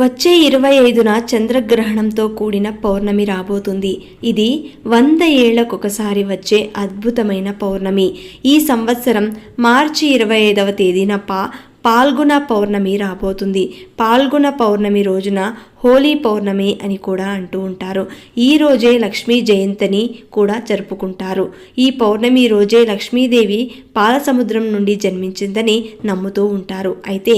వచ్చే ఇరవై ఐదున చంద్రగ్రహణంతో కూడిన పౌర్ణమి రాబోతుంది. ఇది వంద ఏళ్ళకొకసారి వచ్చే అద్భుతమైన పౌర్ణమి. ఈ సంవత్సరం మార్చి ఇరవై ఐదవ తేదీన పా పాల్గొన పౌర్ణమి రాబోతుంది. పాల్గొన పౌర్ణమి రోజున హోలీ పౌర్ణమి అని కూడా అంటూ ఉంటారు. ఈ రోజే లక్ష్మీ జయంతిని కూడా జరుపుకుంటారు. ఈ పౌర్ణమి రోజే లక్ష్మీదేవి పాలసముద్రం నుండి జన్మించిందని నమ్ముతూ ఉంటారు. అయితే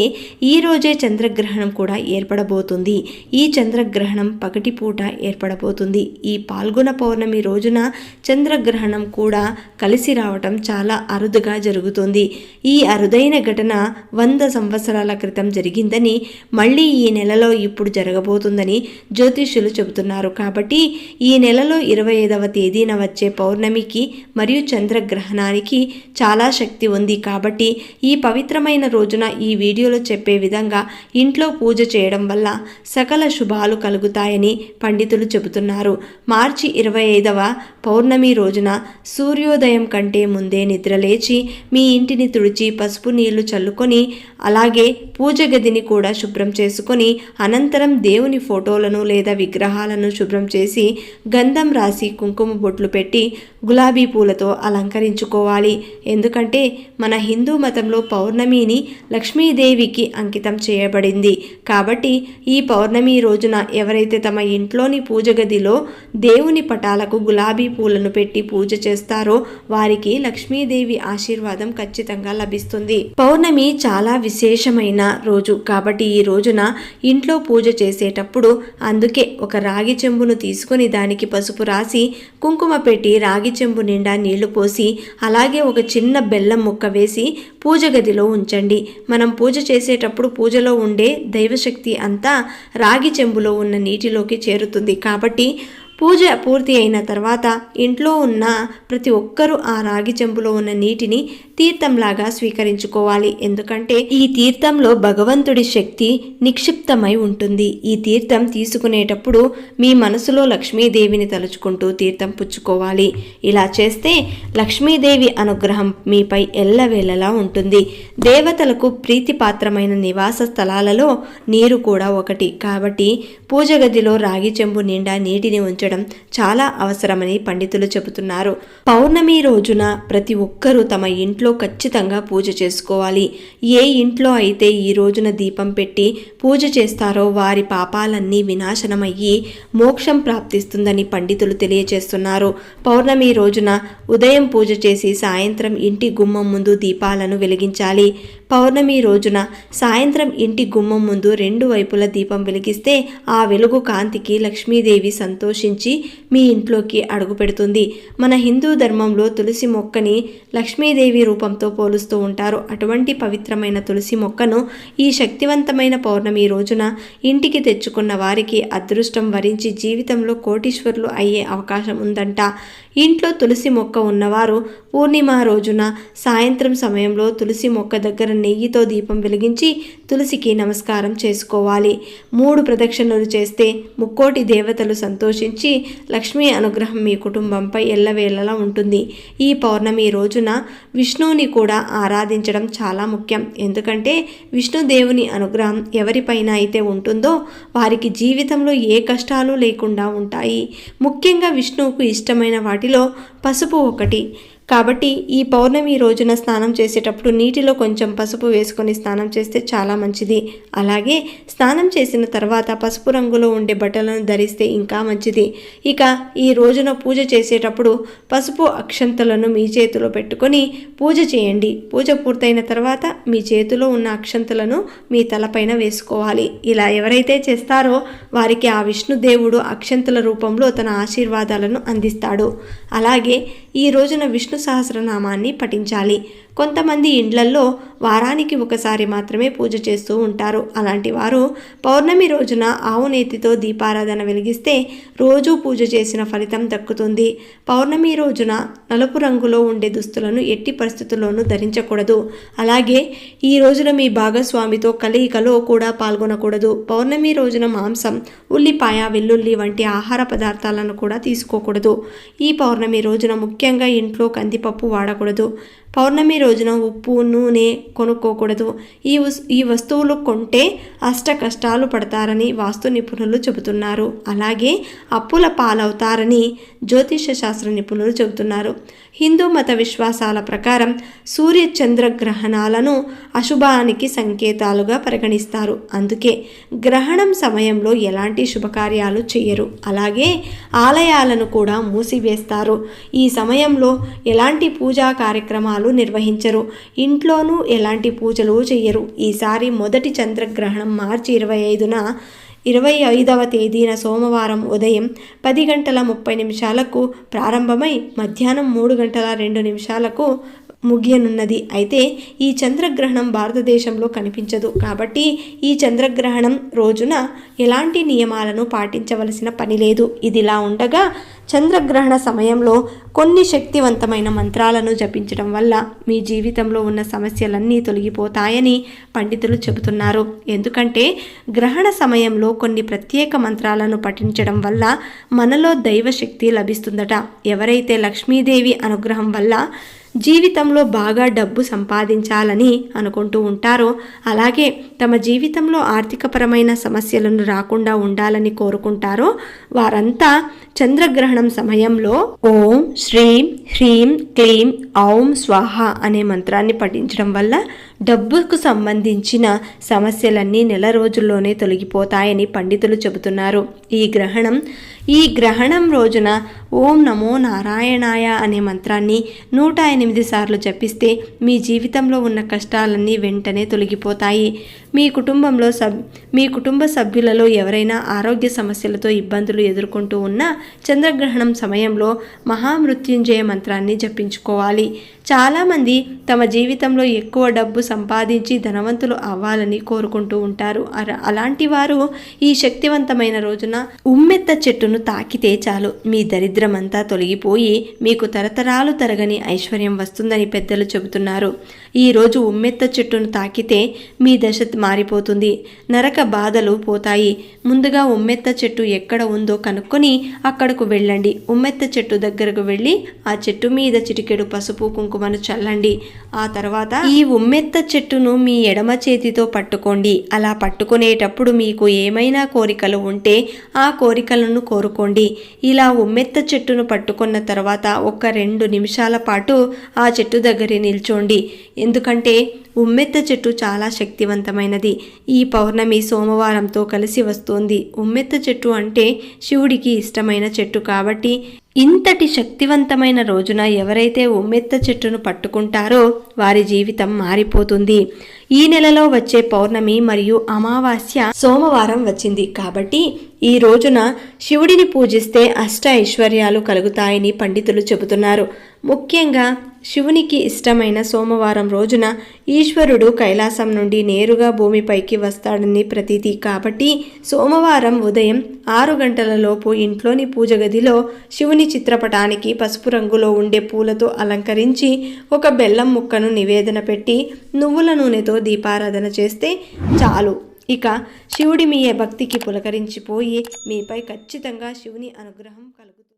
ఈ రోజే చంద్రగ్రహణం కూడా ఏర్పడబోతుంది. ఈ చంద్రగ్రహణం పగటిపూట ఏర్పడబోతుంది. ఈ పాల్గొన పౌర్ణమి రోజున చంద్రగ్రహణం కూడా కలిసి రావటం చాలా అరుదుగా జరుగుతుంది. ఈ అరుదైన ఘటన వంద సంవత్సరాల క్రితం జరిగిందని మళ్ళీ ఈ నెలలో ఇప్పుడు జరగబోతుందని జ్యోతిష్యులు చెబుతున్నారు. కాబట్టి ఈ నెలలో ఇరవై ఐదవ తేదీన వచ్చే పౌర్ణమికి మరియు చంద్రగ్రహణానికి చాలా శక్తి ఉంది. కాబట్టి ఈ పవిత్రమైన రోజున ఈ వీడియోలో చెప్పే విధంగా ఇంట్లో పూజ చేయడం వల్ల సకల శుభాలు కలుగుతాయని పండితులు చెబుతున్నారు. మార్చి ఇరవై ఐదవ పౌర్ణమి రోజున సూర్యోదయం కంటే ముందే నిద్రలేచి మీ ఇంటిని తుడిచి పసుపు నీళ్ళు చల్లుకొని అలాగే పూజ గదిని కూడా శుభ్రం చేసుకొని అనంతరం దేవుని ఫోటోలను లేదా విగ్రహాలను శుభ్రం చేసి గంధం రాసి కుంకుమ బొట్లు పెట్టి గులాబీ పూలతో అలంకరించుకోవాలి. ఎందుకంటే మన హిందూ మతంలో పౌర్ణమిని లక్ష్మీదేవికి అంకితం చేయబడింది. కాబట్టి ఈ పౌర్ణమి రోజున ఎవరైతే తమ ఇంట్లోని పూజ గదిలో దేవుని పటాలకు గులాబీ పూలను పెట్టి పూజ చేస్తారో వారికి లక్ష్మీదేవి ఆశీర్వాదం ఖచ్చితంగా లభిస్తుంది. పౌర్ణమి చాలా విశేషమైన రోజు. కాబట్టి ఈ రోజున ఇంట్లో పూజ చేసే చేసేటప్పుడు అందుకే ఒక రాగి చెంబును తీసుకొని దానికి పసుపు రాసి కుంకుమ పెట్టి రాగి చెంబు నిండా నీళ్ళు పోసి అలాగే ఒక చిన్న బెల్లం ముక్క వేసి పూజ గదిలో ఉంచండి. మనం పూజ చేసేటప్పుడు పూజలో ఉండే దైవశక్తి అంతా రాగి చెంబులో ఉన్న నీటిలోకి చేరుతుంది. కాబట్టి పూజ పూర్తి అయిన తర్వాత ఇంట్లో ఉన్న ప్రతి ఒక్కరూ ఆ రాగి చెంబులో ఉన్న నీటిని తీర్థంలాగా స్వీకరించుకోవాలి. ఎందుకంటే ఈ తీర్థంలో భగవంతుడి శక్తి నిక్షిప్తమై ఉంటుంది. ఈ తీర్థం తీసుకునేటప్పుడు మీ మనసులో లక్ష్మీదేవిని తలుచుకుంటూ తీర్థం పుచ్చుకోవాలి. ఇలా చేస్తే లక్ష్మీదేవి అనుగ్రహం మీపై ఎల్లవేళలా ఉంటుంది. దేవతలకు ప్రీతిపాత్రమైన నివాస స్థలాలలో నీరు కూడా ఒకటి. కాబట్టి పూజ గదిలో రాగి చెంబు నిండా నీటిని ఉంచడం చాలా అవసరమని పండితులు చెబుతున్నారు. పౌర్ణమి రోజున ప్రతి ఒక్కరూ తమ ఇంట్లో ఖచ్చితంగా పూజ చేసుకోవాలి. ఏ ఇంట్లో అయితే ఈ రోజున దీపం పెట్టి పూజ చేస్తారో వారి పాపాలన్నీ వినాశనమయ్యి మోక్షం ప్రాప్తిస్తుందని పండితులు తెలియజేస్తున్నారు. పౌర్ణమి రోజున ఉదయం పూజ చేసి సాయంత్రం ఇంటి గుమ్మం ముందు దీపాలను వెలిగించాలి. పౌర్ణమి రోజున సాయంత్రం ఇంటి గుమ్మం ముందు రెండు వైపుల దీపం వెలిగిస్తే ఆ వెలుగు కాంతికి లక్ష్మీదేవి సంతోషించి మీ ఇంట్లోకి అడుగు పెడుతుంది. మన హిందూ ధర్మంలో తులసి మొక్కని లక్ష్మీదేవి రూపంతో పోలుస్తూ ఉంటారు. అటువంటి పవిత్రమైన తులసి మొక్కను ఈ శక్తివంతమైన పౌర్ణమి రోజున ఇంటికి తెచ్చుకున్న వారికి అదృష్టం వరించి జీవితంలో కోటీశ్వరులు అయ్యే అవకాశం ఉందంట. ఇంట్లో తులసి మొక్క ఉన్నవారు పూర్ణిమ రోజున సాయంత్రం సమయంలో తులసి మొక్క దగ్గర నెయ్యితో దీపం వెలిగించి తులసికి నమస్కారం చేసుకోవాలి. మూడు ప్రదక్షిణలు చేస్తే ముక్కోటి దేవతలు సంతోషించి లక్ష్మీ అనుగ్రహం మీ కుటుంబంపై ఎల్లవేళలా ఉంటుంది. ఈ పౌర్ణమి రోజున విష్ణువుని కూడా ఆరాధించడం చాలా ముఖ్యం. ఎందుకంటే విష్ణుదేవుని అనుగ్రహం ఎవరిపైన అయితే ఉంటుందో వారికి జీవితంలో ఏ కష్టాలు లేకుండా ఉంటాయి. ముఖ్యంగా విష్ణువుకు ఇష్టమైన వాటిలో పసుపు ఒకటి కాబట్టి ఈ పౌర్ణమి రోజున స్నానం చేసేటప్పుడు నీటిలో కొంచెం పసుపు వేసుకొని స్నానం చేస్తే చాలా మంచిది. అలాగే స్నానం చేసిన తర్వాత పసుపు రంగులో ఉండే బట్టలను ధరిస్తే ఇంకా మంచిది. ఇక ఈ రోజున పూజ చేసేటప్పుడు పసుపు అక్షంతలను మీ చేతిలో పెట్టుకొని పూజ చేయండి. పూజ పూర్తయిన తర్వాత మీ చేతిలో ఉన్న అక్షంతలను మీ తలపైన వేసుకోవాలి. ఇలా ఎవరైతే చేస్తారో వారికి ఆ విష్ణుదేవుడు అక్షంతల రూపంలో తన ఆశీర్వాదాలను అందిస్తాడు. అలాగే ఈ రోజున విష్ణు సహస్రనామాన్ని పఠించాలి. కొంతమంది ఇండ్లల్లో వారానికి ఒకసారి మాత్రమే పూజ చేస్తూ ఉంటారు. అలాంటి వారు పౌర్ణమి రోజున ఆవు నేతితో దీపారాధన వెలిగిస్తే రోజూ పూజ చేసిన ఫలితం దక్కుతుంది. పౌర్ణమి రోజున నలుపు రంగులో ఉండే దుస్తులను ఎట్టి పరిస్థితుల్లోనూ ధరించకూడదు. అలాగే ఈ రోజున మీ భాగస్వామితో కలయికలో కూడా పాల్గొనకూడదు. పౌర్ణమి రోజున మాంసం ఉల్లిపాయ వెల్లుల్లి వంటి ఆహార పదార్థాలను కూడా తీసుకోకూడదు. ఈ పౌర్ణమి రోజున ముఖ్యంగా ఇంట్లో కందిపప్పు వాడకూడదు. పౌర్ణమి రోజున ఉప్పు నూనె కొనుక్కోకూడదు. ఈ వస్- ఈ వస్తువులు కొంటే అష్ట కష్టాలు పడతారని వాస్తు నిపుణులు చెబుతున్నారు. అలాగే అప్పుల పాలవుతారని జ్యోతిష శాస్త్ర నిపుణులు చెబుతున్నారు. హిందూ మత విశ్వాసాల ప్రకారం సూర్య చంద్ర గ్రహణాలను అశుభానికి సంకేతాలుగా పరిగణిస్తారు. అందుకే గ్రహణం సమయంలో ఎలాంటి శుభకార్యాలు చేయరు అలాగే ఆలయాలను కూడా మూసివేస్తారు. ఈ సమయంలో ఎలాంటి పూజా కార్యక్రమాలు నిర్వహించరు. ఇంట్లోనూ ఎలాంటి పూజలు చేయరు ఈసారి మొదటి చంద్రగ్రహణం మార్చి ఇరవై ఐదున ఇరవై ఐదవ తేదీన సోమవారం ఉదయం పది గంటల ముప్పై నిమిషాలకు ప్రారంభమై మధ్యాహ్నం మూడు గంటల రెండు నిమిషాలకు ముగియనున్నది. అయితే ఈ చంద్రగ్రహణం భారతదేశంలో కనిపించదు. కాబట్టి ఈ చంద్రగ్రహణం రోజున ఎలాంటి నియమాలను పాటించవలసిన పని లేదు. ఇదిలా ఉండగా చంద్రగ్రహణ సమయంలో కొన్ని శక్తివంతమైన మంత్రాలను జపించడం వల్ల మీ జీవితంలో ఉన్న సమస్యలన్నీ తొలగిపోతాయని పండితులు చెబుతున్నారు. ఎందుకంటే గ్రహణ సమయంలో కొన్ని ప్రత్యేక మంత్రాలను పఠించడం వల్ల మనలో దైవశక్తి లభిస్తుందట. ఎవరైతే లక్ష్మీదేవి అనుగ్రహం వల్ల జీవితంలో బాగా డబ్బు సంపాదించాలని అనుకుంటూ ఉంటారో అలాగే తమ జీవితంలో ఆర్థికపరమైన సమస్యలను రాకుండా ఉండాలని కోరుకుంటారో వారంతా చంద్రగ్రహణం సమయంలో ఓం శ్రీం హ్రీం క్లీం ఔం స్వాహ అనే మంత్రాన్ని పఠించడం వల్ల డబ్బుకు సంబంధించిన సమస్యలన్నీ నెల రోజుల్లోనే తొలగిపోతాయని పండితులు చెబుతున్నారు. ఈ గ్రహణం ఈ గ్రహణం రోజున ఓం నమో నారాయణాయ అనే మంత్రాన్ని నూట ఎనిమిది సార్లు జపిస్తే మీ జీవితంలో ఉన్న కష్టాలన్నీ వెంటనే తొలగిపోతాయి. మీ కుటుంబంలో సబ్ మీ కుటుంబ సభ్యులలో ఎవరైనా ఆరోగ్య సమస్యలతో ఇబ్బందులు ఎదుర్కొంటూ ఉన్నా చంద్రగ్రహణం సమయంలో మహామృత్యుంజయ మంత్రాన్ని జపించుకోవాలి. చాలామంది తమ జీవితంలో ఎక్కువ డబ్బు సంపాదించి ధనవంతులు అవ్వాలని కోరుకుంటూ ఉంటారు. అలాంటి వారు ఈ శక్తివంతమైన రోజున ఉమ్మెత్త చెట్టును తాకితే చాలు. మీ దరిద్రమంతా తొలగిపోయి మీకు తరతరాలు తరగని ఐశ్వర్యం వస్తుందని పెద్దలు చెబుతున్నారు. ఈరోజు ఉమ్మెత్త చెట్టును తాకితే మీ దశ మారిపోతుంది. నరక బాధలు పోతాయి. ముందుగా ఉమ్మెత్త చెట్టు ఎక్కడ ఉందో కనుక్కొని అక్కడకు వెళ్ళండి. ఉమ్మెత్త చెట్టు దగ్గరకు వెళ్ళి ఆ చెట్టు మీద చిటికెడు పసుపు కుంకుమను చల్లండి. ఆ తర్వాత ఈ ఉమ్మెత్త చెట్టును మీ ఎడమ చేతితో పట్టుకోండి. అలా పట్టుకునేటప్పుడు మీకు ఏమైనా కోరికలు ఉంటే ఆ కోరికలను కోరుకోండి. ఇలా ఉమ్మెత్త చెట్టును పట్టుకున్న తర్వాత ఒక రెండు నిమిషాల పాటు ఆ చెట్టు దగ్గర నిల్చోండి. ఎందుకంటే ఉమ్మెత్త చెట్టు చాలా శక్తివంతమైనది. ఈ పౌర్ణమి సోమవారంతో కలిసి వస్తోంది. ఉమ్మెత్త చెట్టు అంటే శివుడికి ఇష్టమైన చెట్టు కాబట్టి ఇంతటి శక్తివంతమైన రోజున ఎవరైతే ఉమ్మెత్త చెట్టును పట్టుకుంటారో వారి జీవితం మారిపోతుంది. ఈ నెలలో వచ్చే పౌర్ణమి మరియు అమావాస్య సోమవారం వచ్చింది కాబట్టి ఈ రోజున శివుడిని పూజిస్తే అష్ట ఐశ్వర్యాలు కలుగుతాయని పండితులు చెబుతున్నారు. ముఖ్యంగా శివునికి ఇష్టమైన సోమవారం రోజున ఈశ్వరుడు కైలాసం నుండి నేరుగా భూమిపైకి వస్తాడని ప్రతీతి. కాబట్టి సోమవారం ఉదయం ఆరు గంటలలోపు ఇంట్లోని పూజ గదిలో శివుని చిత్రపటానికి పసుపు రంగులో ఉండే పూలతో అలంకరించి ఒక బెల్లం ముక్కను నివేదన పెట్టి నువ్వుల నూనెతో దీపారాధన చేస్తే చాలు. ఇక శివుడి మీ భక్తికి పులకరించిపోయి మీపై ఖచ్చితంగా శివుని అనుగ్రహం కలుగు